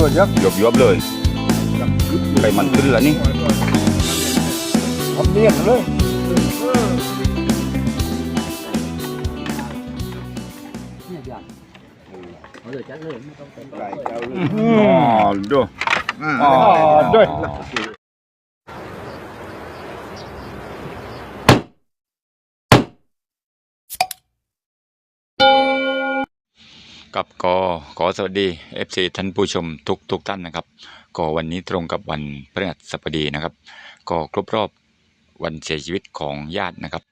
เลยเยอะหยบหยบเลยไก่มันขึ้นแล้วนี่ทำเนียนเลยอ๋อดูอ๋อด้วย กับก็ขอสวัสดี FC ท่านผู้ชมทุกทุกท่านนะครับ ก็วันนี้ตรงกับวันพฤหัสบดีนะครับ ก็ครบรอบวันเสียชีวิตของญาตินะครับ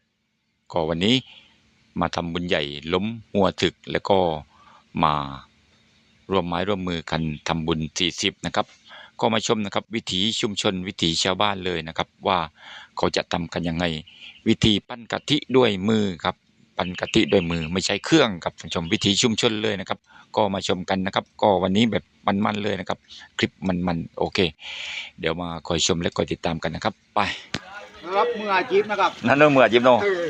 ก็วันนี้มาทำบุญใหญ่ล้มหัวถึกแล้วก็มาร่วมไม้ร่วมมือกันทำบุญ 40 นะครับ ก็มาชมนะครับ วิถีชุมชนวิถีชาวบ้านเลยนะครับ ว่าเขาจะทำกันยังไง วิธีปั้นกะทิด้วยมือครับ ปั้นกะทิด้วยมือไม่ใช้เครื่องครับท่านผู้ชมวิถีชุมชนเลยนะครับ ก็มาชมกันนะครับ ก็วันนี้แบบมันๆเลยนะครับ คลิปมันๆโอเค เดี๋ยวมาคอยชมและคอยติดตามกันนะครับ ไปนะครับมืออาชีพนะครับนั่นเรื่องมืออาจิบโนเออ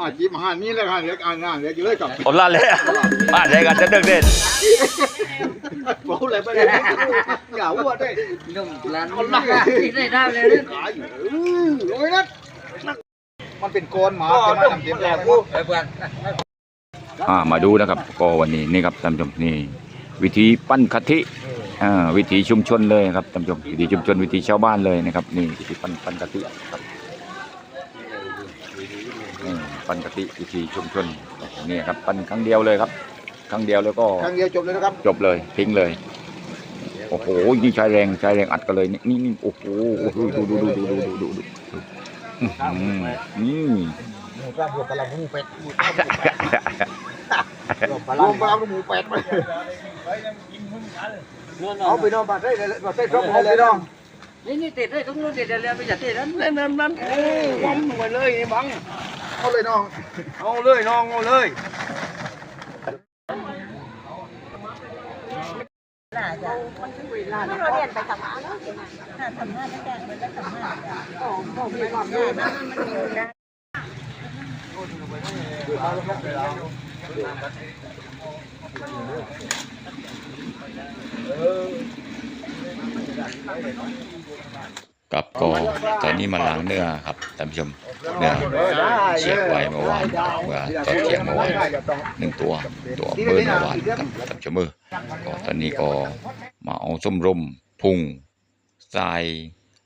อาชีพอาหารนี่เลยค่ะเรียกอ่านงานเรียกอยู่เลยกับโอลาเลยอะอ่านได้กันจะเด็กเด่นบอกเลยไปเลยอย่าอ้วนด้วยนุ่มร้านคนละที่ได้ได้เลยเนี่ยขายอยู่เออโอ้ยนะ มันเป็นโกนหมาจะมาทำเต็มแรงกูเพื่อนอ่ามาดูนะครับก็วันนี้นี่ครับท่านผู้ชมนี่วิธีปั้นกะทิอ่าวิถีชุมชนเลยครับท่านผู้ชมวิถีชุมชนวิถีชาวบ้านเลยนะครับนี่วิธีปั้นปั้นกะทิครับนี่ปั้นกะทิวิถีชุมชนนี่ครับปั้นครั้งเดียวเลยครับ ครั้งเดียวแล้วก็ครั้งเดียวจบเลยนะครับจบเลยทิ้งเลยโอ้โหนี่ใช้แรงใช้แรงอัดกันเลยนี่นี่นี่โอ้โหดูดูดูดูดูดูดู Mukha mo pala mupet. Mukha pala mupet. Ông bị đâu bà thấy bà thấy trong không bị đâu. Nhi nhi tịt đấy cũng luôn tịt lên bây giờ tịt lên lên lên lên. Bóng ngoài lơi đi bóng. Ông lơi non. Ông lơi non ông lơi. กับก็ตอนนี้มาล้างเนื้อครับท่านผู้ชมเนื้อเชียกไว้เมื่อวานเมื่อตอนเที่ยงเมื่อวานหนึ่งตัวตัวเบิร์นเมื่อวานครับท่านผู้ชมมือก็ตอนนี้ก็มาเอาส้มรมพุงทราย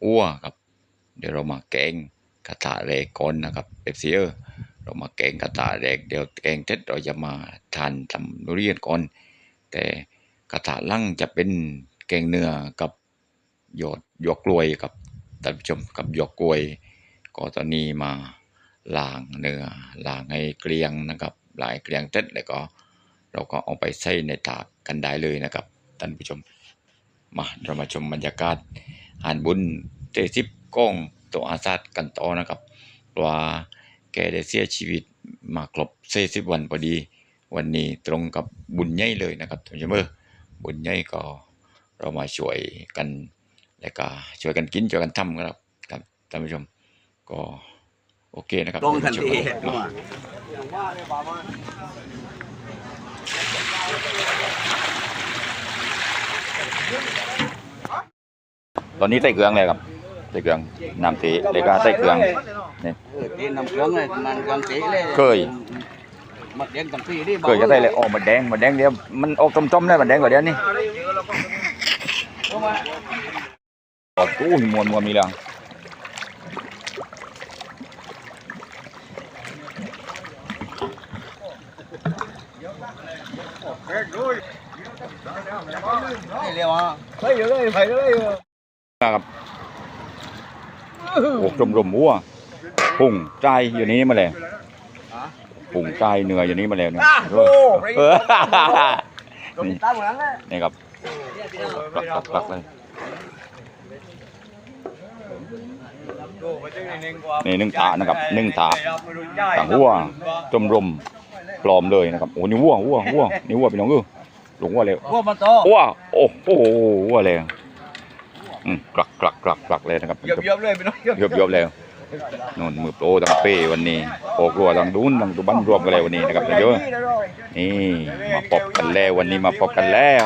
อ้วครับ เดี๋ยวเรามาแกงกระถาแรกก่อนนะครับเอฟซีเออเรามาแกงกระถาแรกเดี๋ยวแกงเสร็จเราจะมาทานทำนุเรียนก่อน แต่กระถาลั่งจะเป็นแกงเนื้อกับหยอดหยอกกล้วยกับท่านผู้ชมกับหยอกกล้วย ก็ตอนนี้มาล้างเนื้อล้างให้เกลียงนะครับหลางให้เกลียงเสร็จแล้วก็ เราก็เอาไปใส่ในถาดกันได้เลยนะครับท่านผู้ชมมาเรามาชมบรรยากาศหานบุญเตสิบ ก้องตัวอาซาดกันต่อนะครับว่าแกได้เสียชีวิตมาครบเซสิบวันพอดี วันนี้ตรงกับบุญใหญ่เลยนะครับท่านผู้ชมเออบุญใหญ่ก็เรามาช่วยกันแล้วก็ช่วยกันกินช่วยกันทำครับครับท่านผู้ชมก็โอเคนะครับตรงทันทีมาตอนนี้ใส่เครื่องเลยครับ ใส่เครื่องน้ำตีแล้วก็ใส่เครื่องนี่ตีนำเครื่องเลยมันกำตีเลยเคยมัดเลี้ยงปีนี่เคยจะใส่เลยออกมาแดงมาแดงเดียวมันออกต้มๆได้มาแดงกว่าเดียวนี่ออกตู้มวนมวนมีแรงนี่เรียกว่าไปเลยไปเลยครับ โอ้จมรมวัวพุ่งใจอยู่นี้มาแล้วพุ่งใจเหนื่อยอยู่นี้มาแล้วเนี่ยเออนี่ตามเหมือนเลยนี่ครับปลักปลักปลักเลยนี่หนึ่งถานะครับหนึ่งถาต่างวัวจมรมปลอมเลยนะครับโอ้นี่วัววัววัวนี่วัวพี่น้องเออหลงวัวเลยพวกมันโตวัวโอ้โหวัวเลย อืมกลักกลักกลักกลักเลยนะครับเยียบเยียบเลยไปน้องเยียบยบยบเลยนู่นมือโปรทั้งเป้วันนี้โปกรัวทั้งดูนทั้งตุบันรวมกันเลยวันนี้นะครับเยอะนี่มาพบกันแล้ววันนี้มาพบกันแล้ว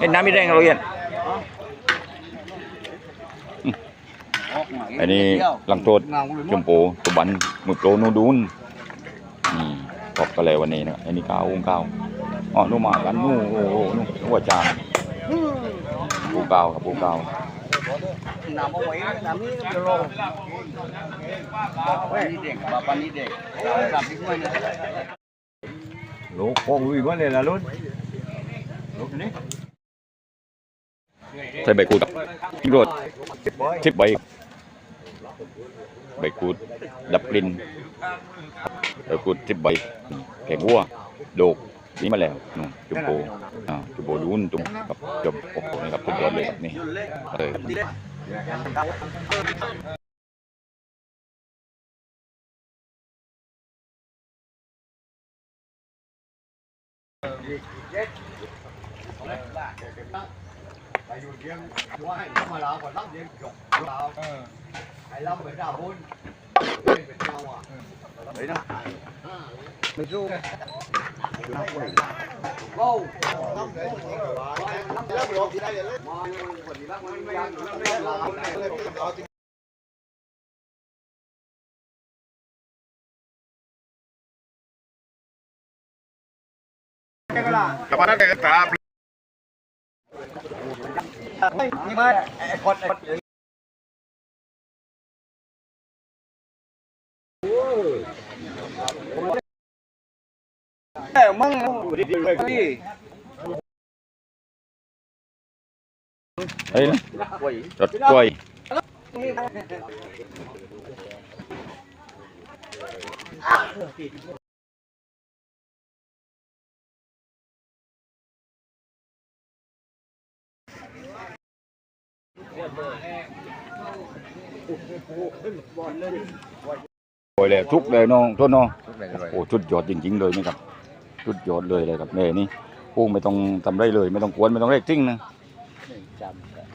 เห็นน้ำไม่แรงเราเย็นอันนี้หลังโทษจมโปตุบันมือโปรนูดูนนี่พบกันเลยวันนี้นะครับอันนี้ก้าวองก้าว อ๋อนู่นมากันนู่นโอ้โหนู่นนู่นอาจารย์ปูก้าวครับปูก้าวน้ำเอาไว้น้ำนี้จะลงปันนี้เด็กปันนี้เด็กกลับที่ห้วยนะลูกคงวิ่งมาเลยนะลุ้นลูกนี่ใส่ใบกูดกับรดสิบใบใบกูดดับกลิ่นใบกูดสิบใบแกงวัวโดก นี่มาแล้วนู่นจุ๊บโปอ่าจุ๊บโปดูนจุ๊บกับจบโอ้โหนี่ครับทุกยอดเลยครับนี่เออครับไปอยู่เชียงว่าให้มาลาวก่อนรับเชียงจบลาวไอ้ลำเป็นดาวบุญ เป็นเจ้าอะเลยนะ ไม่สู้ว้าวลำเลยลำเลยที่ได้เลยมาคนนี้ละมันไม่ยังลาวเลยเอา Kepada kita นี่มาไอ้คนไอ้ แต่มั่งดีดีเลยพี่ เอ้ยนะรถกล้วยโอ้ยเลยทุกเลยน้องทุกน้อง โอ้ชุดยอดจริงๆเลยนี่ครับ ชุดยอดเลยเลยครับเนี่ยนี่ปูไม่ต้องทำไรเลย ไม่ต้องกวนไม่ต้องเร่งจริงนะ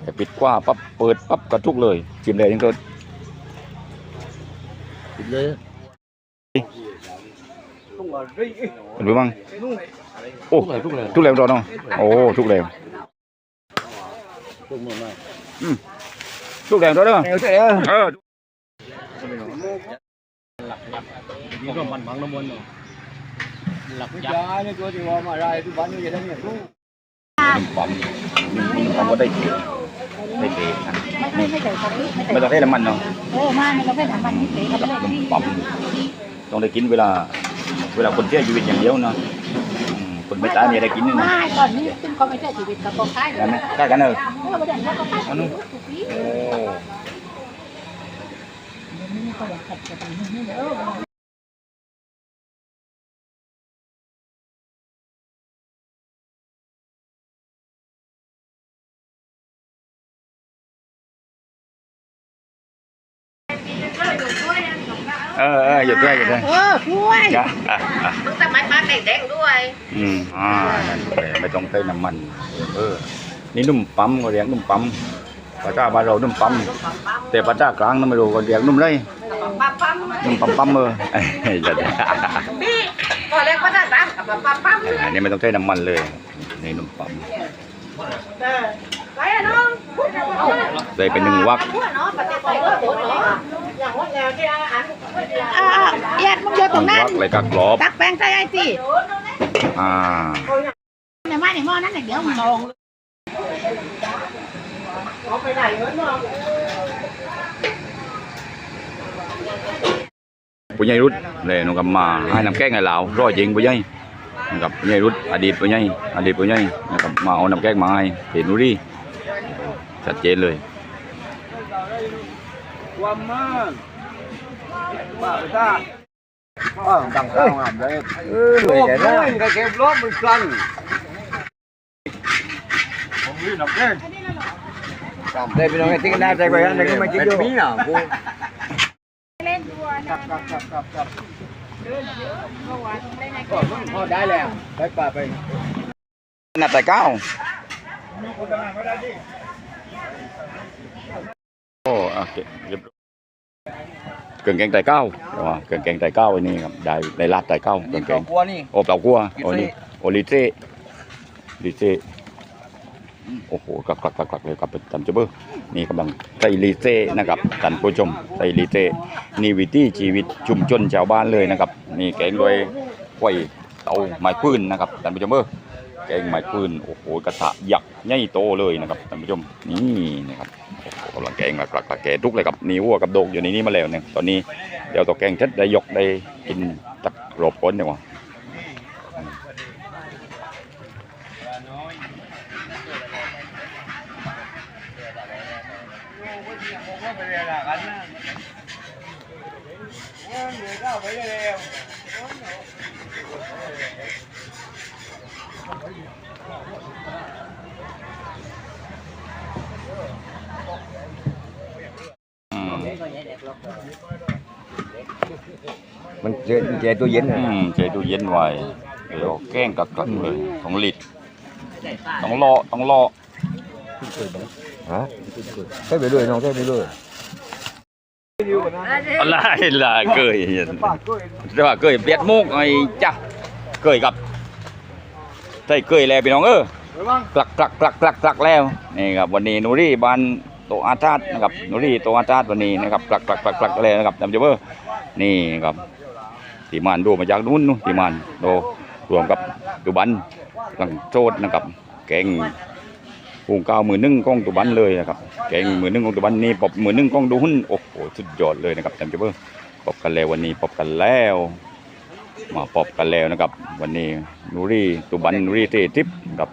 แต่ปิดกว้าปั๊บเปิดปั๊บกระทุกเลยชิมเลยยังเกินเลยเป็นไงบ้างโอ้ทุกแรงรอน้องโอ้ทุกแรงตุ้มมาทุกแรงรอเด้อเออนี่ก็มันมังน้ำมัน หลักผู้ยักชายนี่ตัวที่ว่ามาได้ทุกวันนี้จะได้เนี่ยรู้น้ำปั๊มทำก็ได้เกได้เกนะไม่ไม่ไม่ใส่ของนี้ไม่ใส่ไม่ต้องให้น้ำมันเนาะเออมาไม่ต้องใส่น้ำมันนี่เฉยเขาไม่ได้ที่ปั๊มต้องได้กินเวลา เวลาคนเสียชีวิตอย่างเดียวเนาะอืมคนไม่ตายไม่ได้กินนี่นะไม่ตอนนี้ซึ่งเขาไม่ใช่ชีวิตกับตัวใครเลกันยไหมได้กันเออเออประเด็นว่าเขาใกล้ชีวิตทุกปีโอ้นี่เขาอยากขัดกันนี่เอ อเออเออหยุดด้วยหยุดด้วยเออช่วยจ้ะอะอะต้องทำไมปลาแดงๆด้วยอืมอ่านั่นแหละไม่ต้องใช้น้ำมัน เออ นี่นุ่มปั๊มก็เรียกนุ่มปั๊มภาษาบ้านเรานุ่มปั๊มแต่ภาษากลางนั่นไม่รู้ก็เรียกนุ่มเลยปั๊มปั๊มนุ่มปั๊มปั๊มเออเฮ้ยอย่าพี่พอเล็กก็ได้ปั๊มปั๊มปั๊มปั๊มอันนี้ไม่ต้องใช้น้ำมันเลยนี่นุ่มปั๊มไปอะน้องใส่เป็นหนึ่งวัก เนาะปฏิบัติก็โหดเนาะอย่างว่าแนวที่อาหารอ่าเอียดมึงโยนหตรนึ่งงนั้นวักเลยก็กรอบตักแป้งใส่ไอ้สิอ่าในมาในหม้อนั้นเดี๋ยวมันลงปุญญรุดเลยน้องกับมาให้น้ำแกงไงเหลาร้อยจริงปุญญยนะครับปุญญรุดอดีตปุญญยอดีตปุญญยนะครับมาเอาน้ำแกงมาให้เห็นดูดิชัดเจนเลย ความมากบ้าตาอ้าวดังข้าวงามเลยเออโอ้เดี๋ยยวนะก็เก็บรอบมันกันผมยืนหนักแน่ได้ไปน้องไอ้ที่กันได้ใจไปกันได้ก็ไม่คิดอยู่มีอะกูเล่นดัวนะครับครับครับครับเมื่อวานเล่นไงก็พอได้แล้วไปป่าไปนัดแต่เก้าโอ้อะเก็บเรียบร้อย เกลืองแกงไต่เก้าแต่ว่าเกลืองแกงไต่เก้าไอ้นี่ครับได้ได้ลาดไต่เก้าเกลืองแกงกลัวนี่ โอ้เปล่ากัวโอ้นี่โอลิเซ่ลิเซ่โอ้โหกลักกลักกลักกลักเลยครับเป็นตันเจเบอร์นี่กำลังใส่ลิเซ่นะครับท่านผู้ชมใส่ลิเซ่นี่วิถีชีวิตชุมชนชาวบ้านเลยนะครับนี่แกงโดยกล้วยเตาไม้ปืนนะครับท่านผู้ชมเบอร์ แกงไม้ปืนโอ้โหกระทะยักษ์ใหญ่โตเลยนะครับท่านผู้ชมนี่นะครับโอ้โหกำลังแกงกลักกลักแกงทุกเลยครับนี่วัวกับโดกอยู่ในนี้มาแล้วเนี่ยตอนนี้เดี๋ยวตัวแกงเช็ดได้ยกได้กินตักรบก้นเนี่ยว่ะอื มันเจอเจอตัวเย็นอืมใจดูเย็นไว้เดี๋ยวแกล้งกักกักเลยต้องลิดต้องรอต้องรอฮะใช่ไปด้วยน้องใช่ไปด้วยอะไรล่ะเกยเห็นแต่ว่าเกยเปียดมุกไอ้จ้ะเกยกับใช่เกยแล้วพี่น้องเออ กลักกลักกลักกลักกลักแล้วนี่ครับวันนี้นูรี่บาน โตอาชาตนะครับนูรี่โตอาชาตวันนี้นะครับกลักกลักกลักกลักแล้วนะครับจำเจเบอร์นี่ครับทีมานดูมาจากนู้นนู้นทีมานโดรวมกับตุบันลังโจดนะครับแกงปูงก้าวมือนึ่งกล้องตุบันเลยนะครับแกงมือนึ่งของตุบันนี่ปอบมือนึ่งกล้องดูหุ้นโอ้โหสุดยอดเลยนะครับจำเจเบอร์ปอบกันแล้ววันนี้ปอบกันแล้วมาปอบกันแล้วนะครับ วันนี้นูรี่ตุบันนูรี่เตทิปกับ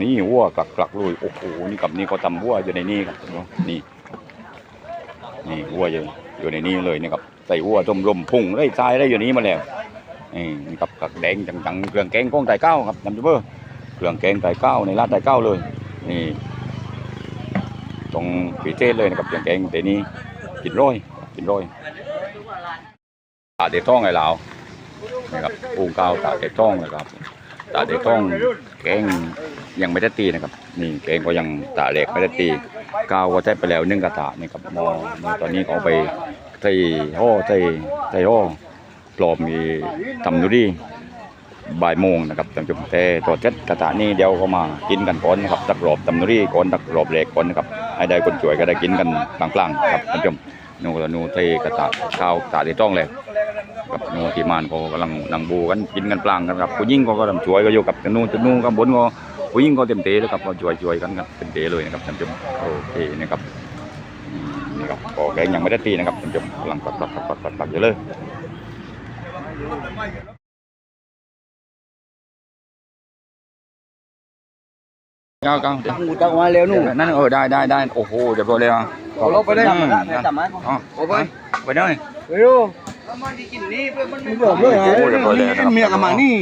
นี่วัวกลักกลักลุยโอ้โหนี่กับนี่เขาทำวัวอยู่ในนี่ครับนี่นี่วัวอยู่อยู่ในนี้เลยนะครับใส่วัวต้มลมพุ่งได้ทรายได้อยู่นี้มาแล้วนี่นี่กับกักแดงจังๆเครื่องแกงก้องไต่เก้าครับจำได้เบอร์เครื่องแกงไต่เก้าในร้านไต่เก้าเลย นี่ตรงปีเทศเลยนะครับเครื่องแกงแต่นี้กินร้อยกินร้อยตาเด็ดท้องไอ้เหลาวนะครับปูงเก้าตาเด็ดท้องนะครับ ตาเด็กต้องแกงยังไม่ได้ตีนะครับ นี่แกงก็ยังตาเล็กไม่ได้ตีกาวก็ใช้ไปแล้วนึ่งกระตานี่ครับมอตอนนี้เขาไปใส่ห่อใส่ใส่ห่อปลอมมีทำนูดีบ่ายโมงนะครับท่านผู้ชมแต่ตัวเจ็ดกระตานี่เดี๋ยวเขามากินกันก่อนนะครับตักรอบทำนูดีก่อนตักรอบเล็กก่อนนะครับให้ได้คนช่วยก็ได้กินกันกลางๆครับท่านผู้ชมนูนนูใส่กระตาข้าวตาเด็กต้องเลย กับโนที่มานก็กำลังนังบูกันกินกันปลางกันครับผู้หญิงก็กำลังช่วยก็อยู่กับนู่นจะนู่นกับบนก็ผู้หญิงก็เต็มเตะแล้วครับก็ช่วยช่วยกันกันเต็มเตะเลยนะครับท่านผู้ชมโอเคนะครับนี่ครับก็แกงยังไม่ได้ตีนะครับท่านผู้ชมกำลังปักปักปักปักปักปักอยู่เลยเก้าเก้าเดี๋ยวกูตักมาเร็วนู่นนั่นเออได้ได้ได้โอ้โหเดี๋ยวพอเลยอะเอาลบไปได้อืมจับมาอ๋อเอไปไปเลยไปดู เลยนะครับเมียกับมานี่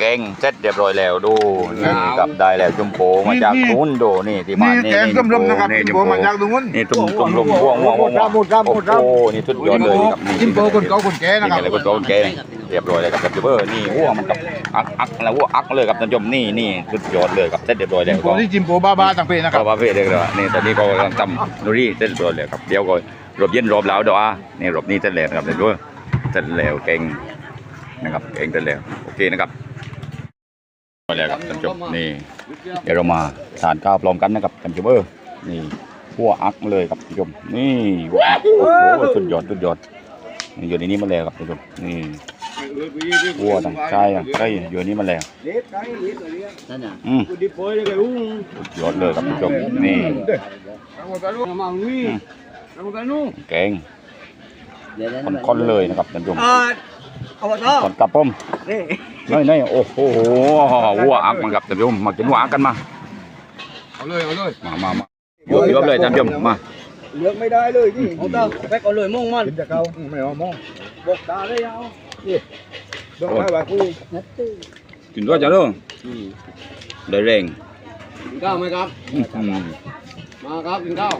แกงเสร็จเรียบร้อยแล้วดูนี่กลับได้แล้วจุ่มโปมาจากนู้นดูนี่ที่มานี่แกงส้มลมนะครับนี่จิ้มจุ่มโปมาจากนู้นนี่จุ่มจุ่มลมม่วงม่วงม่วม่วงโอ้โหนี่สุดยอดเลยครับนี่จิ้มโบคนเก่าคนแก่นะครับอะไรคนโตคนแก่เรียบร้อยเลยครับจับเบอร์นี่วัวมันกับ อักอักแล้ววัวอักเลยครับท่านผู้ชมนี่นี่สุดยอดเลยครับเสร็จเรียบร้อยแล้วโบที่จิ้มโบบ้าบ้าต่างเพศนะคก็รับ ประเภทเดียวกันนี่ตอนนี้ก็กำลังทำนูรี่เสร็จเรียบร้อยแล้วครับเดี๋ยวก็รบเย็นรบแล้วเดี๋ยวอะนี่รบนี้เสร็จแล้วนะครับเดี๋ยวดูเสร็จแล้วเก่งนะครับเก่งเสร็จแล้วโอเคนะครับไปแล้วครับท่านผู้ชมนี่เดี๋ยวเรามาทานข้าวพร้อมกันนะครับท่านผู้ชมเออนี่หัวอักเลยครับท่านผู้ชมนี่หัวอักโอ้โหสุดยอดสุดยอดนี่อยู่ในนี้มาแล้วครับท่านผู้ชมนี่ หัวต่างชายอะใช่อยู่ในนี้มาแล้วเล็บไก่เล็บอะไรเนี่ยนั่นน่ะอืมกูดิบไปเลยกูสุดยอดเลยครับท่านผู้ชมนี่น้ำมันนี่น้ำมันนู่นแกงเดี๋ยวนั้นค่อนๆเลยนะครับท่านผู้ชมอ่าเอาไปต่อก่อนกลับผมนี่นี่นี่โอ้โหหัวอักมันครับท่านผู้ชมมากินหัวอักกันมาเอาเลยเอาเลยมามามาโยกยกเลยท่านผู้ชมมาเลือกไม่ได้เลยนี่เอาต่อไปก่อนเลยมุ่งมันกินจากเก่าไม่เอามองบอกตาเลยเอา เรื่องอะไรแบบกูนัดตื้อกินด้วยจ้ะเด้อได้แรงกินข้าวไหมครับอืมมาครับกินข้าว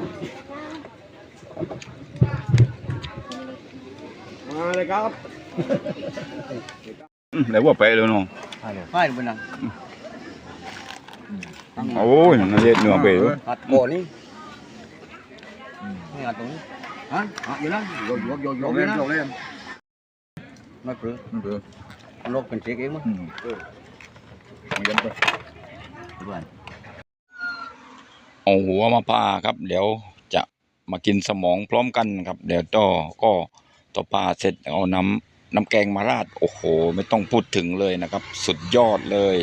มาเลยครับอืมแล้วหัวไปเลยเนาะไผ่เป็นนังโอ้ยน่าเย็ดเนื้อเบลหัดโกนี่นี่หัดตรงนี้ฮะหัดอยู่นั่นโยกโยกโยกโยกเลยนะ ไม่ปลื้มนกเป็นเจ๊กเองมั้งเอาหัวมาผ่าครับ เดี๋ยวจะมากินสมองพร้อมกันครับ เดี๋ยวต่อก็ต่อผ่าเสร็จเอาน้ำน้ำแกงมาราด โอ้โห ไม่ต้องพูดถึงเลยนะครับ สุดยอดเลย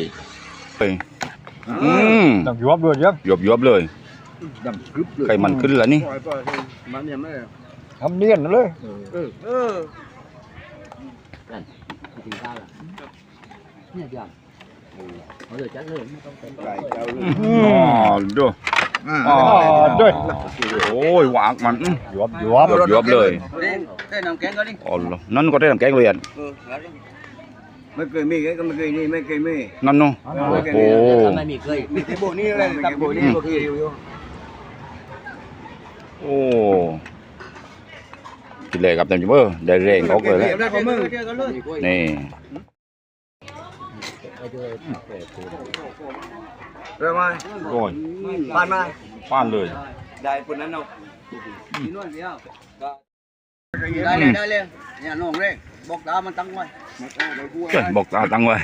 อืมดังยวบด้วยเยอะยบยบๆเลยดำกรึบเลยไขมันขึ้นแล้วนี่มันเนี่ยไม่ทำเนียนเลยเออ เออกินข้าวละเนี่ยจ้ะเขาเลยจัดเลยไม่ต้องเป็นไก่เจ้าอ๋อดูอ๋อด้วยโอ้ยหวา กมันอื้อยวบยวบยบยบๆเลยได้น้ำแกงก็ดิอ๋อเหรอนั่นก็ได้น้ำแกงเลยอะเออไม่เคยมีก็ไม่เคยนี่ไม่เคยมีนั่นเนาะโอ้โหไม่มีเคยมีแต่โบนี่อะไรตับโบนี่ก็คืออยู่โอ้กินเลยครับท่านผู้ชมเออได้แรงเขาเลยแหละได้ของมึงนี่เรื่องมาโอ้ยบ้านมาป้านเลย ได้คนนั้นเนาะกินนวดเดียวได้เลยได้เลยเนี่ยน้องเลยบอกตามันตั้งไว้เกิดบอกตาตั้งไว้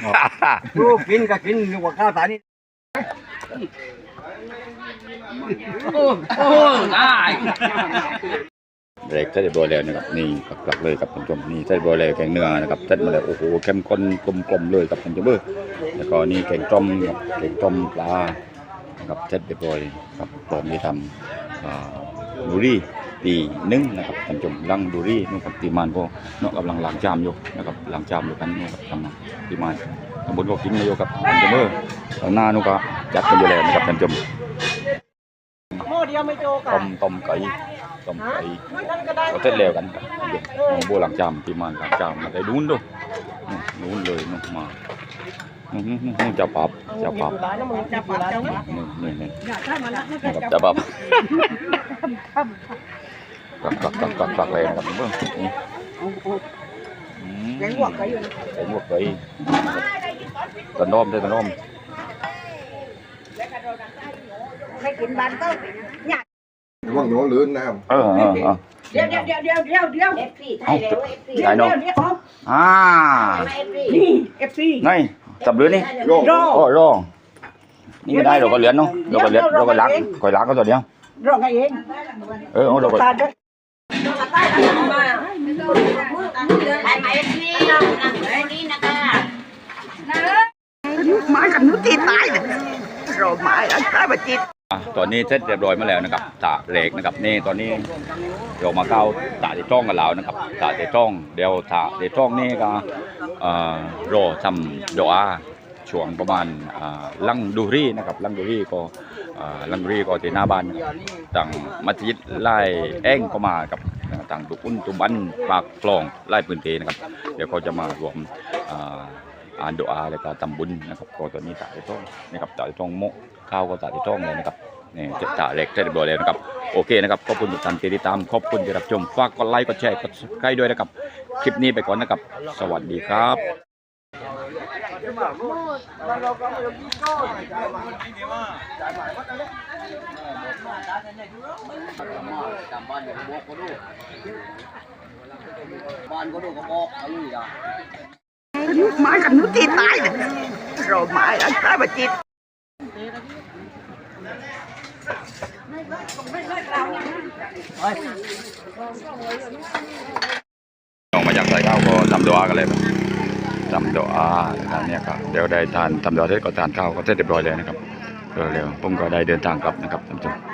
ลูกกินก็กินอยู่กับข้าวสารนี่โอ้ได้เด็ก เสร็จเรียบร้อยแล้วนะครับนี่กลักๆเลยครับท่านผู้ชมนี่เสร็จเรียบร้อยแล้วแกงเนื้อนะครับเสร็จมาแล้วโอ้โหเข้มข้นกลมๆเลยครับท่านผู้ชมเออแล้วก็นี่แกงต้มครับแกงต้มปลานะครับเสร็จเรียบร้อยครับพร้อมที่ทำอ่าดูรี่ปีนึ่งนะครับท่านผู้ชมลังดูรี่นู่นครับตีมานก็เนาะกำลังล้างจามอยู่นะครับล้างจามอยู่กันนู่นครับทำตีมานตำบลก็กินมาอยู่ครับท่านผู้ชมเออทางหน้านู่นก็จัดกันอยู่แล้วนะครับท่านผู้ชมโม่เดียวไม่โจกัต้นมต้มไก่ ต้มไก่นั่นก็ได้เราเสร็จแล้วกันครับน้องบัวหลังจามที่มาหลังจามมาได้นู้นดูนู่นนู้นเลยนู่นมานู่นนู่นนู่นจะปับจะปับร้านน้ำมันจะปัดจังนี่นี่นี่อยากได้มาแล้วนะครับจะปับกักกักกักกักกักเลยนะครับเพื่อนนี่อืมแกงหัวไก่อยู่แกงหัวไก่ตะน้อมได้ตะน้อมให้กินบานก็อยาก ว่างหัวลื่นนะครับเออเออเออ เดี๋ยวเดี๋ยวเดี๋ยวเดี๋ยวเดี๋ยวเดี๋ยวเอฟซีไทยแล้วเอฟซีเดี๋ยวเดี๋ยวเดี๋ยวอ่าเอฟซีนี่เอฟซีนี่จับเรือนี่โยกรอโอ้รอนี่ไม่ได้เราก็เหรียญเนาะเราก็เหรียญเราก็ล้างก็ล้างก็ตัวเดียวรอไงเองเออเอาเราก็ตาด้วยไทยไหมเอฟซีนั่งนี่นะคะไม้กับนุตีตายเลยรอไม้แล้วตายมาจิต อะตอนนี้เสร็จเรียบร้อยมาแล้วนะครับตาเหล็กนะครับนี่ตอนนี้เรามาเข้าตาที่จ้องกันแล้วนะครับตาที่จ้องเดี๋ยวตาที่จ้องนี่ก็เอ่อรอทำดอกอาช่วงประมาณอ่าลังดูรี่นะครับลังดูรี่ก็อ่าลังดูรี่ก็ที่หน้าบ้านนะครับต่างมัสยิดไล่แองก็มากับต่างตุกุนตุบันปากคลองไล่พื้นที่นะครับเดี๋ยวเขาจะมารวมอ่า อ่านดอกอาแล้วก็ทำบุญนะครับก็ตอนนี้ตาที่จ้องนะครับตาที่จ้องโมข้าวก็ตาที่จ้องเลยนะครับนี่จะจ่าเล็กได้เรียบร้อยแล้วนะครับโอเคนะครับขอบคุณทุกท่านที่ติดตามขอบคุณที่รับชมฝากกดไลค์กดแชร์กด subscribe ด้วยนะครับคลิปนี้ไปก่อนนะครับ สวัสดีครับบ้านก็ดูก็ดูก็บอกอาลูกอย่า ไม้กับนุตีตายเลยรอไม้แล้วตายมาจิตออกมาจากใส่ข้าวก็ทำดอกันเลยทำดอนะครับเนี่ยครับเดี๋ยวได้ทานทำดอเสร็จก็ทานข้าวก็เสร็จเรียบร้อยแล้วนะครับเร็วๆผมก็ได้เดินทางกลับนะครับท่านผู้ชม